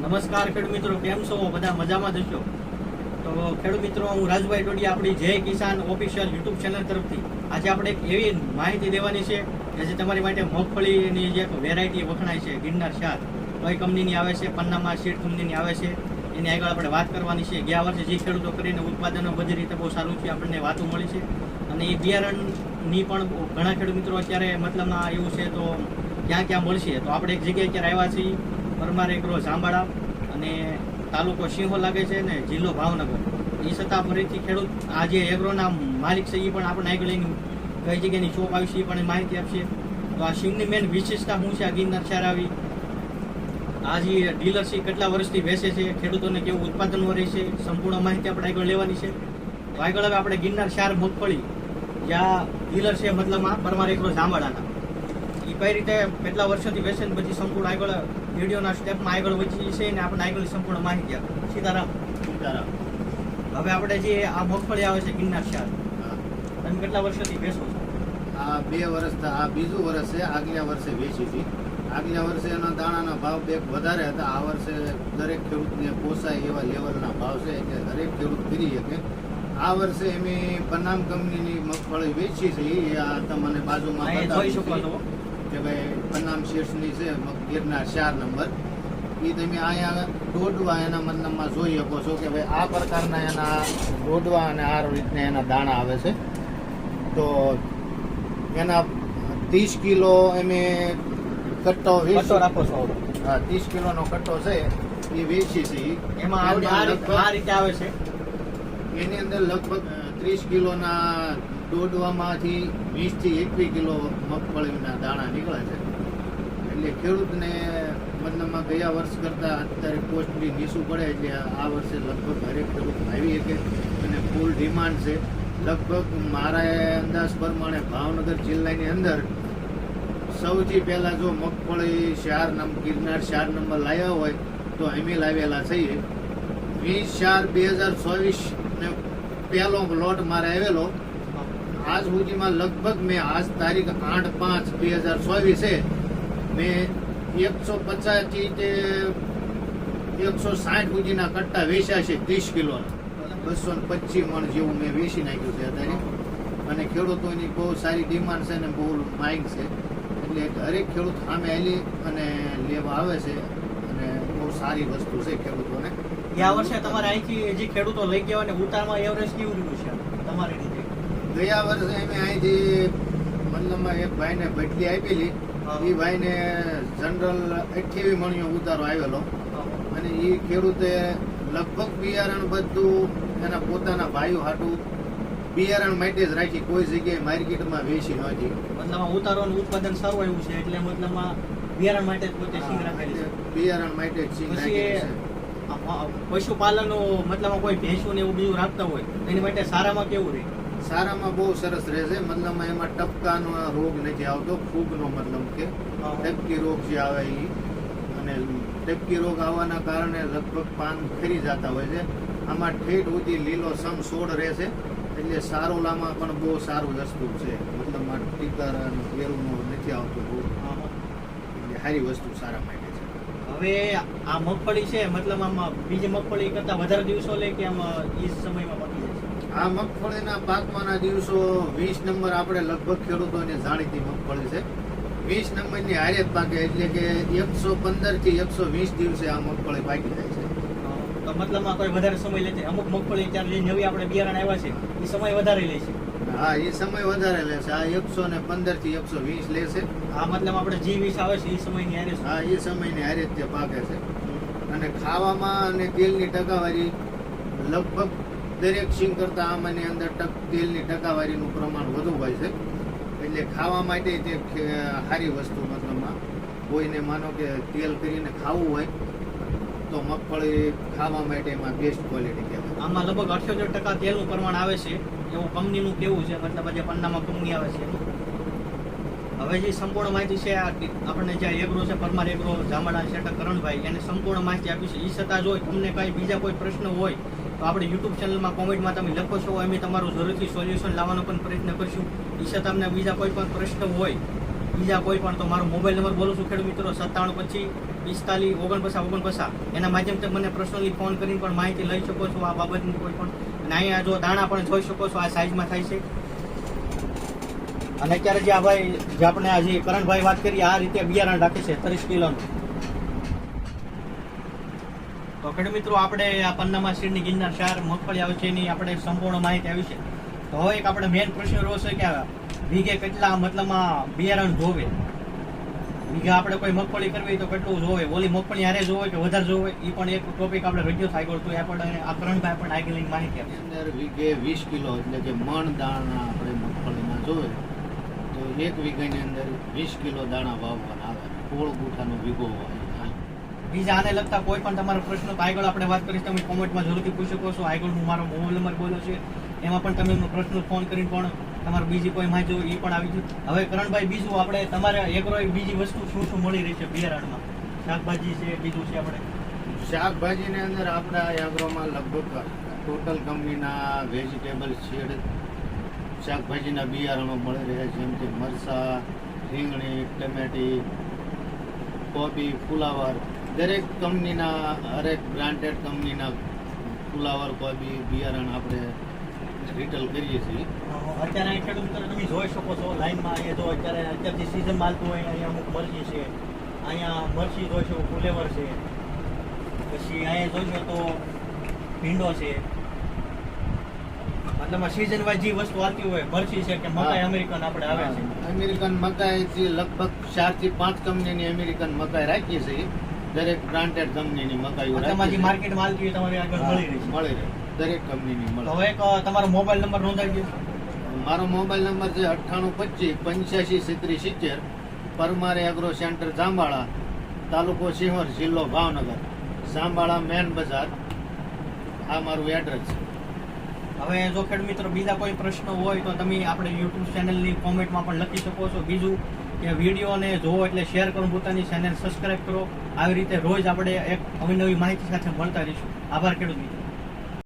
નમસ્કાર ખેડૂત મિત્રો, કેમ છો? બધા મજામાં જશો તો ખેડૂત મિત્રો, હું રાજભાઈ ટોડી, આપણી જય કિસાન ઓફિશિયલ યુટ્યુબ ચેનલ તરફથી. આજે આપણે એક એવી માહિતી દેવાની છે કે જે તમારી માટે મગફળીની જે વેરાયટી વખણાય છે, ગિરનાર શાક. કઈ કંપનીની આવે છે, પન્નામાં શીડ કંપનીની આવે છે, એની આગળ આપણે વાત કરવાની છે. ગયા વર્ષે જે ખેડૂતો કરીને ઉત્પાદનો બધી રીતે બહુ સારું છે, આપણને વાતો મળી છે. અને એ બિયારણની પણ ઘણા ખેડૂત મિત્રો અત્યારે મતલબમાં એવું છે તો ક્યાં ક્યાં મળશે? તો આપણે એક જગ્યાએ અત્યારે આવ્યા છીએ? પરમાર એગ્રો જાંબાળા અને તાલુકો સિંહો લાગે છે ને જિલ્લો ભાવનગર. એ છતાં ફરીથી ખેડૂત આ જે એગ્રોના માલિક છે એ પણ આપણે આગળ એની કઈ જગ્યાની શોપ આવી છે એ પણ માહિતી આપશે. તો આ સિંહની મેન વિશેષતા શું છે? આ ગિરનાર શહેર આવી. આ જે ડીલરશીપ કેટલા વર્ષથી વેચે છે, ખેડૂતોને કેવું ઉત્પાદન રહે છે, સંપૂર્ણ માહિતી આપણે આગળ લેવાની છે. તો આગળ હવે આપણે ગિરનાર ચાર મગફળી જ્યાં ડીલર છે આ પરમાર એકરો જાંબાળાના એ કઈ રીતે કેટલા વર્ષોથી વેચે ને પછી સંપૂર્ણ આગળ વિડીયોના સ્ટેપમાં આગળ વધી છે ને આપણે આગળ સંપૂર્ણ માહિતી આપે. સીતારામ. સીતારામ. હવે આપણે જે આ મગફળી આવે છે ગિરનાર શાર તમે કેટલા વર્ષોથી વેચો છો? આ બે વર્ષ આ બીજું વર્ષ છે આગલા વર્ષે વેચી હતી. આગલા વર્ષે એના દાણાના ભાવ બે વધારે હતા. આ વર્ષે દરેક ખેડૂતને પોસાય એવા લેવલના ભાવ છે એટલે દરેક ખેડૂત કરી શકે. આ વર્ષે અમે પન્નામ કંપનીની મગફળી વેચી છે. એ આ તમને બાજુમાં જોઈ શકો છું. કે ભાઈ પન્નામ શેઠની છે ગિરનાર ચાર નંબર. એ તમે અહીંયા દોડવા એના મતલબમાં જોઈ શકો છો કે ભાઈ આ પ્રકારના એના દોડવા અને આ રીતના એના દાણા આવે છે. તો એના ત્રીસ કિલો અમે કટ્ટો કટો રાખો છો. હા ત્રીસ કિલોનો કટ્ટો છે એ વેચી છે એમાં આ રીતે આવે છે. એની અંદર લગભગ ત્રીસ કિલોના દોડવામાંથી વીસથી એકવીસ કિલો મગફળીના દાણા નીકળે છે. એટલે ખેડૂતને મતલબમાં ગયા વર્ષ કરતાં અત્યારે કોસ્ટ બી નીચું પડે એટલે આ વર્ષે લગભગ દરેક ખેડૂત આવી શકે અને ફૂલ ડિમાન્ડ છે. લગભગ મારા અંદાજ પ્રમાણે ભાવનગર જિલ્લાની અંદર સૌથી પહેલાં જો મગફળી ચાર નંબર ગિરનાર ચાર નંબર લાવ્યા હોય તો અમે લાવેલા છીએ. વીસ ચાર બે હજાર ચોવીસ ને પહેલો લોટ મારે આવેલો. આજ સુધીમાં લગભગ મેં આજ તારીખ આઠ પાંચ બે હજાર ચોવીસે મેં એકસો પચાસથી તે એકસો સાઠ સુધીના કટ્ટા વેચ્યા છે ત્રીસ કિલોના બસો ને પચીસ મણ જેવું મેં વેચી નાખ્યું છે અત્યારે. અને ખેડૂતોની બહુ સારી ડિમાન્ડ છે અને બહુ માંગ છે. એટલે દરેક ખેડૂત સામે આવી અને લેવા આવે છે. બહુ સારી વસ્તુ છે ખેડૂતોને. ગયા વર્ષે તમારે અહીંથી જે ખેડૂતો લઈ ગયા અને ઉતારમાં એવરેજ કેવું રહ્યું છે? તમારી રીતે? ગયા વર્ષે અમે અહીંથી મતલબમાં એક ભાઈને બદલી આપેલી. એ ભાઈને જનરલ અઠ્યાવી મણિયો ઉતારો આવેલો. અને એ ખેડૂતે લગભગ બિયારણ બધું એના પોતાના ભાઈઓ હાટું બિયારણ માટે જ રાખી. કોઈ જગ્યાએ માર્કેટમાં વેચી નહોતી મતલબ ઉતારોનું ઉત્પાદન સારું આવ્યું છે એટલે મતલબમાં બિયારણ માટે પોતે સિંગ રાખેલી છે. બિયારણ માટે સિંગ રાખેલી છે. પશુપાલનનો મતલબ કોઈ ભેંસો ને એવું બીજું રાખતા હોય એની માટે સારામાં કેવું રહે? સારામાં બહુ સરસ રહે છે. મતલબમાં એમાં ટપકાનો રોગ નથી આવતો ફૂગનો મતલબ કે ટપકી રોગ જે આવે એ અને ટપકી રોગ આવવાના કારણે લગભગ પાન ફરી જતા હોય છે. આમાં ઠેઠ સુધી લીલો સમ છોડ રહે છે. એટલે સારોલામાં પણ બહુ સારું વસ્તુ છે. મતલબ ટીકર અને ઘેરું નથી આવતું બહુ. સારી વસ્તુ સારા માટે છે. હવે આ મગફળી છે મતલબ આમાં બીજી મગફળી કરતા વધારે દિવસો લે કે આમાં એ સમયમાં પકી જાય આ મગફળીના પાકમાંના દિવસો વીસ નંબર આપણે લગભગ ખેડૂતોને જાણીતી મગફળી છે. વીસ નંબરની હારે પાકે એટલે કે એકસો પંદરથી એકસો વીસ દિવસે આ મગફળી પાકી જાય છે. તો મતલબમાં કોઈ વધારે સમય લે છે અમુક મગફળી અત્યારે જે નવી આપણે બિયારણ આવ્યા છે એ સમય વધારે લે છે. હા એ સમય વધારે લેશે. આ એકસો ને પંદરથી એકસો વીસ લેશે. આ મતલબ આપણે જે વીસ આવે છે એ સમયની હારે હા એ સમયની હારે જ તે પાકે છે. અને ખાવામાં અને તેલની ટકાવારી લગભગ દરેક સિંગ કરતાં આમાંની અંદર ટક તેલની ટકાવારીનું પ્રમાણ વધુ હોય છે. એટલે ખાવા માટે તે સારી વસ્તુ મતલબમાં કોઈને માનો કે તેલ કરીને ખાવું હોય તો મગફળી ખાવા માટે એમાં બેસ્ટ ક્વોલિટી કહેવાય. આમાં લગભગ અઠ્યોતેર ટકા તેલનું પ્રમાણ આવે છે. એવું કંપનીનું કેવું છે, મતલબ જે પન્નામાં કંપની આવે છે. હવે જે સંપૂર્ણ માહિતી છે આપણને જે એગ્રો છે, પરમાર એગ્રો જામડા શેઠક કરણભાઈ, એને સંપૂર્ણ માહિતી આપી છે. એ છતાં જો તમને કાંઈ બીજા કોઈ પ્રશ્ન હોય, તો આપણે યુટ્યુબ ચેનલમાં કોમેન્ટમાં તમે લખો છો. અમે તમારું જરૂરથી સોલ્યુશન લાવવાનો પણ પ્રયત્ન કરીશું. એ છતાં તમને બીજા કોઈ પણ પ્રશ્ન હોય, બીજા કોઈ પણ, તો મારો મોબાઈલ નંબર બોલું છું ખેડૂત મિત્રો, સત્તાણું પચીસ પિસ્તાલીસ, ઓગણપચાસ ઓગણપચાસ. એના માધ્યમથી મને પર્સનલી ફોન કરીને પણ માહિતી લઈ શકો છો આ બાબતની કોઈ પણ. અને અહીંયા જો દાણા પણ જોઈ શકો છો આ સાઈઝમાં થાય છે. અને અત્યારે જે આ ભાઈ, જે આપણે આજે કરણભાઈ વાત કરી, આ રીતે બિયારણ રાખે છે ત્રીસ કિલોનું. તો ખેડૂત મિત્રો, આપણે આ પન્નામાં સીડની ગિરનાર શાર મગફળી આવે છે એની આપણે સંપૂર્ણ માહિતી આવી છે. તો હવે એક આપણે મેઇન પ્રશ્ન રહ્યો છે કે વીઘે કેટલા મતલબમાં બિયારણ જોવે? વીઘા આપણે કોઈ મગફળી કરવી તો કેટલું જોવે? ઓલી મગફળી હારે જોવે કે વધારે જોવે? એ પણ એક ટોપિક આપણે રજૂ થાય ગયો તો એ આપણે આ કરણભાઈ પણ આગળ લઈને માહિતી આપશે. અંદર વીઘે વીસ કિલો એટલે કે મણ દાણા આપણે મગફળીમાં જોવે તો એક વીઘાની અંદર વીસ કિલો દાણા વાવવાના આવે. કોળ ગુઠાનો વીઘો હોય. બીજા આને લગતા કોઈ પણ તમારો પ્રશ્ન તો આગળ આપણે વાત કરીશ. તમે કોમેન્ટમાં જરૂરથી પૂછી શકો છો. આગળ હું મારો મોબાઈલ નંબર બોલ્યો છે. એમાં પણ તમે પ્રશ્ન ફોન કરીને પણ તમારે બીજી કોઈ માહિતી હોય એ પણ આવી ગયું. હવે કરણભાઈ, બીજું આપણે તમારે એગ્રો બીજી વસ્તુ શું શું મળી રહી છે બિયારણમાં? શાકભાજી છે, બીજું છે આપણે? શાકભાજીની અંદર આપણા એગ્રોમાં લગભગ ટોટલ કંપનીના વેજીટેબલ શેડ શાકભાજીના બિયારણો મળી રહ્યા છે. જેમ કે મરસા, રીંગણી, ટમેટી, કોબી, ફુલાવર. દરેક કંપનીના, હરેક બ્રાન્ડેડ કંપનીના ફુલાવર, કોબી, બિયારણ આપણે રિટેલ કરીએ છીએ. અત્યારે ખેડૂત તમે જોઈ શકો છો લાઈનમાં અહીંયા જો અત્યારે અત્યારથી સિઝન માલતું હોય અહીંયા અમુક મરચી છે. અહીંયા મરચી જોઈશો ફુલેવર છે. પછી અહીંયા જોઈશો તો ભીંડો છે. મતલબ સિઝન વાઇઝ જે વસ્તુ આવતી હોય મરચી છે કે મકાઈ અમેરિકન આપણે આવે છે. અમેરિકન મકાઈ જે લગભગ ચારથી પાંચ કંપનીની અમેરિકન મકાઈ રાખીએ છીએ. દરેક બ્રાન્ડેડ કંપનીની મકાઈ તમારી જે માર્કેટમાં હાલતી હોય તમારી આગળ મળી રહી છે. મળી રહે. દરેક કંપનીની મળે. હવે એક તમારો મોબાઈલ નંબર નોંધાવી દો મારો મોબાઈલ નંબર છે અઠ્ઠાણું પચીસ પંચ્યાસી સિત્રીસ સિત્તેર. પરમારે એગ્રો સેન્ટર જાંબાળા તાલુકો સિંહોર જિલ્લો ભાવનગર. જાંબાળા મેન બજાર. આ મારું એડ્રેસ છે. હવે જો ખેડ મિત્રો બીજા કોઈ પ્રશ્ન હોય તો તમે આપણે યુટ્યુબ ચેનલની કોમેન્ટમાં પણ લખી શકો છો. બીજું કે વિડીયોને જોવો એટલે શેર કરો પોતાની ચેનલ સબસ્ક્રાઇબ કરો. આવી રીતે રોજ આપણે એક નવી નવી માહિતી સાથે મળતા રહીશું. આભાર ખેડૂત મિત્રો.